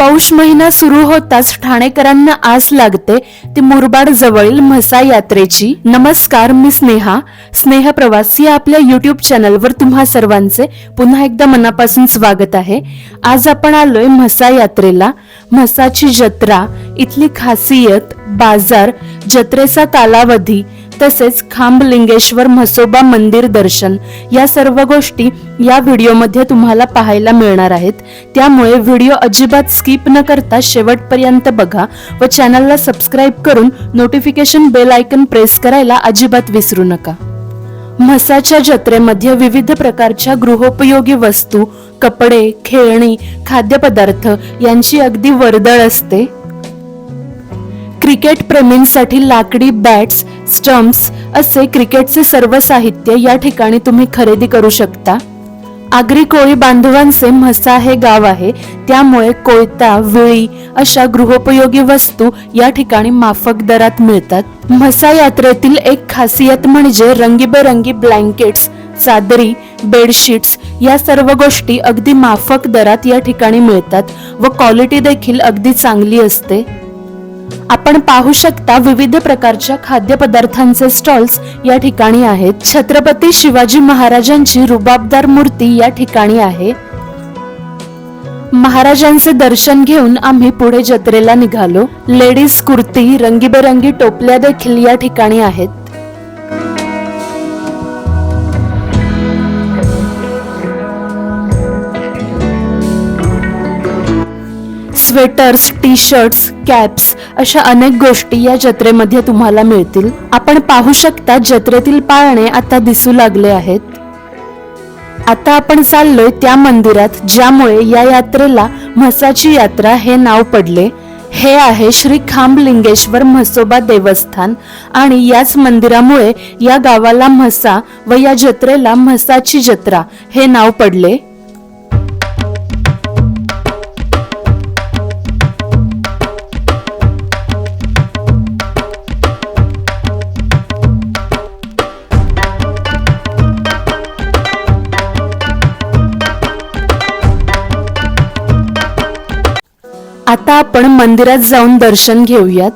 पौष महिना सुरू होताच ठाणेकरांना आस लागते ती मुरबाड जवळील म्हसा यात्रेची. नमस्कार मी स्नेहा. स्नेह प्रवास या आपल्या युट्यूब चॅनलवर तुम्हा सर्वांचे पुन्हा एकदा मनापासून स्वागत आहे. आज आपण आलोय म्हसा यात्रेला. म्हसाची जत्रा इथली खासियत बाजार जत्रेचा कालावधी तसेच खांबलिंगेश्वर म्हसोबा मंदिर दर्शन या सर्व गोष्टी या व्हिडिओमध्ये तुम्हाला पाहायला मिळणार आहेत. त्यामुळे व्हिडिओ अजिबात स्किप न करता शेवटपर्यंत बघा व चॅनलला सबस्क्राईब करून नोटिफिकेशन बेल आयकन प्रेस करायला अजिबात विसरू नका. म्हसाच्या जत्रेमध्ये विविध प्रकारच्या गृहोपयोगी वस्तू कपडे खेळणी खाद्यपदार्थ यांची अगदी वर्दळ असते. क्रिकेट प्रेमींसाठी लाकडी बॅट्स स्टम्प्स असे क्रिकेटचे सर्व साहित्य या ठिकाणी तुम्ही खरेदी करू शकता. आगरी कोळी बांधवांचे म्हसा हे गाव आहे त्यामुळे कोयता विळी अशा गृहोपयोगी वस्तू या ठिकाणी माफक दरात मिळतात. म्हसा यात्रेतील एक खासियत म्हणजे रंगीबेरंगी ब्लँकेट्स चादरी बेडशीट्स या सर्व गोष्टी अगदी माफक दरात या ठिकाणी मिळतात व क्वालिटी देखील अगदी चांगली असते. आपण पाहू शकता विविध प्रकारच्या खाद्यपदार्थांचे स्टॉल्स या ठिकाणी आहेत. छत्रपती शिवाजी महाराजांची रुबाबदार मूर्ती या ठिकाणी आहे. महाराजांचे दर्शन घेऊन आम्ही पुढे जत्रेला निघालो. लेडीज कुर्ती रंगीबेरंगी टोपल्या देखील या ठिकाणी आहेत. स्वेटर्स टी शर्ट्स कॅप्स अशा अनेक गोष्टी या जत्रेमध्ये तुम्हाला मिळतील. आपण पाहू शकता जत्रेतील पाळणे आता दिसू लागले आहेत. आता आपण चाललोय त्या मंदिरात ज्यामुळे या यात्रेला म्हसाची यात्रा हे नाव पडले. हे आहे श्री खांबलिंगेश्वर म्हसोबा देवस्थान आणि याच मंदिरामुळे या गावाला म्हसा व या जत्रेला म्हसाची जत्रा हे नाव पडले. आता आपण मंदिरात जाऊन दर्शन घेऊयात.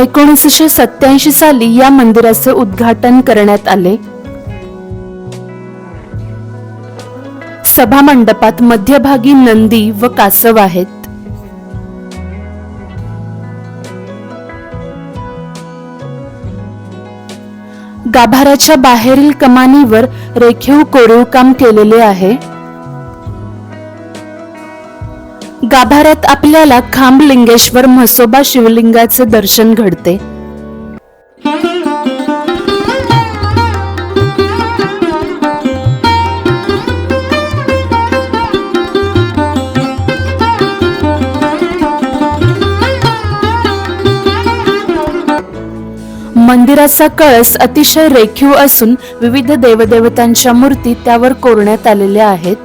एकोणीसशे सत्याऐंशी साली या मंदिराचे उद्घाटन करण्यात आले. सभा मंडपात मध्यभागी नंदी व कासव आहेत. गाभाऱ्याच्या बाहेरील कमानीवर रेखीव कोरीव काम केलेले आहे. गाभाऱ्यात आपल्याला खांबलिंगेश्वर म्हसोबा शिवलिंगाचे दर्शन घडते. मंदिराचा कळस अतिशय रेखीव असून विविध देवदेवतांच्या मूर्ती त्यावर कोरण्यात आलेल्या आहेत.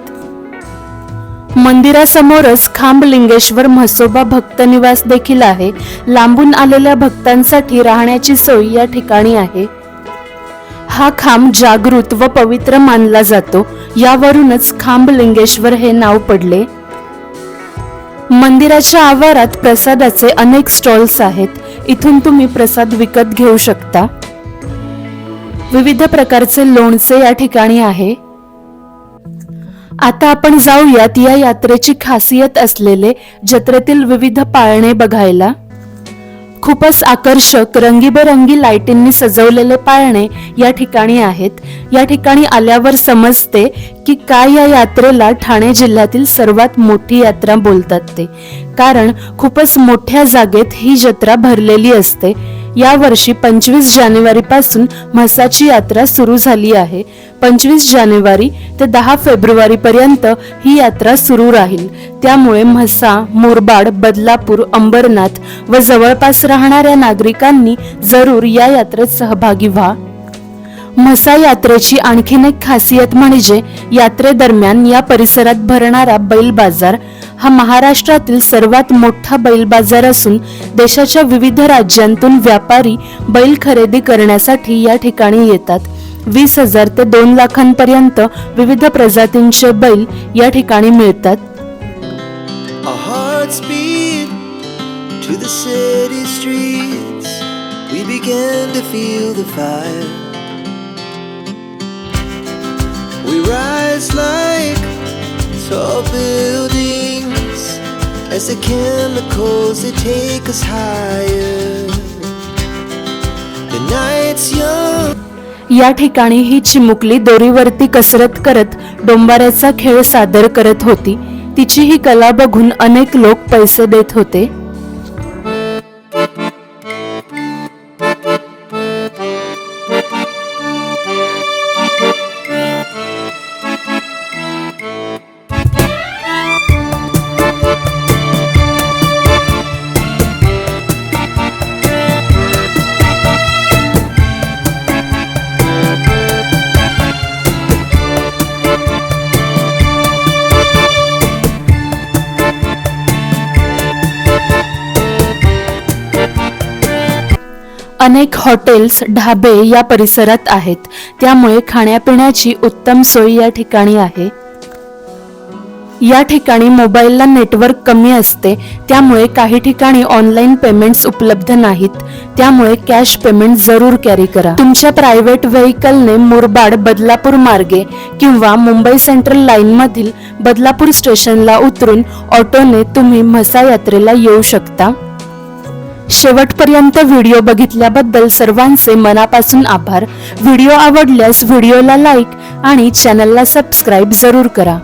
मंदिरासमोरच खांबलिंगेश्वर म्हसोबा भक्त निवास देखील आहे. लांबून आलेल्या भक्तांसाठी राहण्याची सोय या ठिकाणी आहे. हा खांब जागृत व पवित्र मानला जातो. यावरूनच खांबलिंगेश्वर हे नाव पडले. मंदिराच्या आवारात प्रसादाचे अनेक स्टॉल्स आहेत. इथून तुम्ही प्रसाद विकत घेऊ शकता. विविध प्रकारचे लोणचे या ठिकाणी आहे. आता आपण जाऊयात या यात्रेची खासियत असलेले जत्रेतील विविध पाळणे बघायला. खूपच आकर्षक रंगीबेरंगी लाईटींनी सजवलेले पाळणे या ठिकाणी आहेत. या ठिकाणी आल्यावर समजते की काय या यात्रेला ठाणे जिल्ह्यातील सर्वात मोठी यात्रा बोलतात ते. कारण खूपच मोठ्या जागेत ही जत्रा भरलेली असते. यावर्षी पंचवीस जानेवारी पासून म्हसाची यात्रा सुरू झाली आहे. पंचवीस जानेवारी ते दहा फेब्रुवारी पर्यंत ही यात्रा सुरू राहील. त्यामुळे म्हसा मुरबाड बदलापूर अंबरनाथ व जवळपास राहणाऱ्या नागरिकांनी जरूर या यात्रेत सहभागी व्हा. म्हसा यात्रेची आणखीन एक खासियत म्हणजे यात्रेदरम्यान या परिसरात भरणारा बैल बाजार हा महाराष्ट्रातील सर्वात मोठा बैल बाजार असून देशाच्या विविध राज्यांतून व्यापारी बैल खरेदी करण्यासाठी या ठिकाणी येतात. वीस हजार ते दोन लाखांपर्यंत विविध प्रजातींचे बैल या ठिकाणी मिळतात. We rise like tall buildings. As the chemicals they take us higher. The night's young. या ठिकाणी ही चिमुकली दोरीवरती कसरत करत डोंबाऱ्याचा खेळ सादर करत होती तिची ही कला बघून अनेक लोक पैसे देत होते अनेक हॉटेल्स ढाबे या परिसरात आहेत. त्यामुळे खाण्यापिण्याची उत्तम सोय या ठिकाणी आहे. या ठिकाणी मोबाईलला नेटवर्क कमी असते. त्यामुळे काही ठिकाणी ऑनलाईन पेमेंट्स उपलब्ध नाहीत. त्यामुळे कॅश पेमेंट जरूर कॅरी करा. तुमच्या प्रायव्हेट व्हेकलने मुरबाड बदलापूर मार्गे किंवा मुंबई सेंट्रल लाईनमधील बदलापूर स्टेशनला उतरून ऑटोने तुम्ही म्हसा यात्रेला येऊ शकता. शेवटपर्यंत व्हिडिओ बघितल्याबद्दल सर्वांचे मनापासून आभार. व्हिडिओ आवडल्यास व्हिडिओला लाईक आणि चॅनलला सबस्क्राईब जरूर करा.